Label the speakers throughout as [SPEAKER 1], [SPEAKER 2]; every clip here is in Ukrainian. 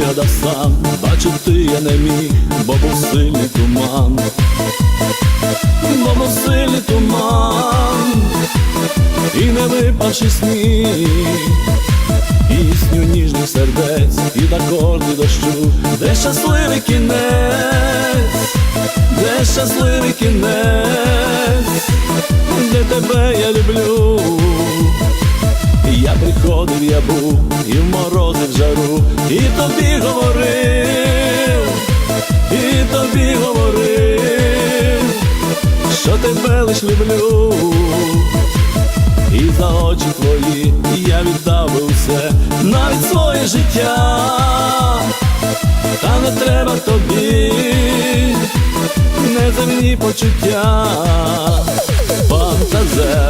[SPEAKER 1] вигадав сам, бачив ти я не міг, бо був сильний туман, бо був сильний туман, і не випавши сніг, пісню ніжних сердець, і акорди дощу, де щасливий кінець, де щасливий кінець, де тебе я люблю. Я приходив, я був і в морози в жару, і тобі говорив, і тобі говорив, що тебе лиш люблю, і за очі твої я віддав би навіть своє життя, та не треба тобі, неземні почуття, фантазер.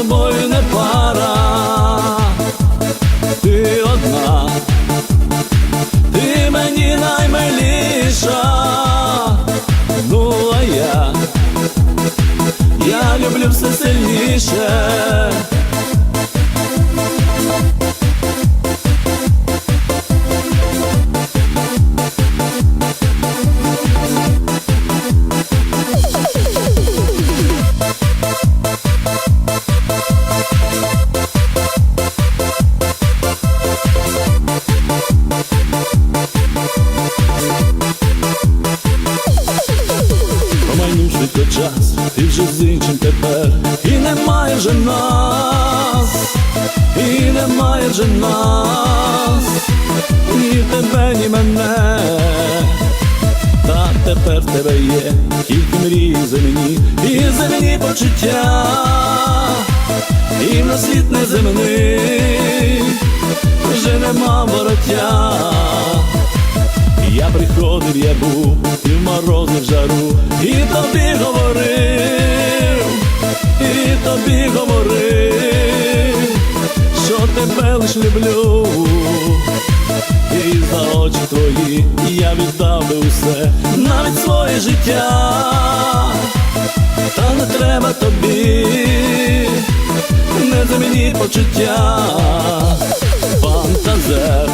[SPEAKER 1] Тобою не пара, ти одна, ти мені наймиліша, ну а я, я люблю все сильніше. Нас, і немає вже нас, ні тебе, ні мене. Та тепер тебе є тільки мрії земні, і земні почуття, і на світ неземний, тобі говорив, що тебе лиш люблю, і за очі твої я віддав би усе, навіть своє життя, та не треба тобі, неземні почуття, фантазер.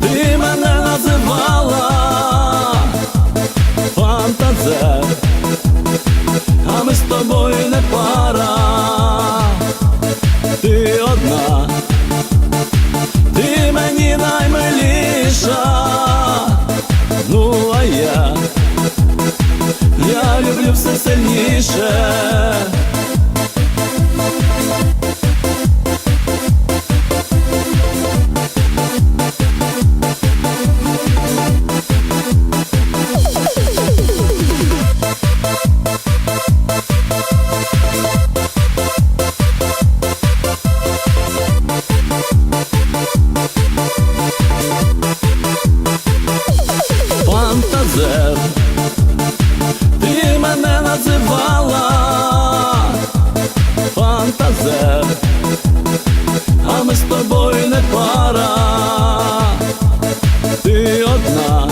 [SPEAKER 1] Ти мене називала ти мені наймиліша, ну а я, я люблю все сильніше. А ми з тобою не пара, ти одна,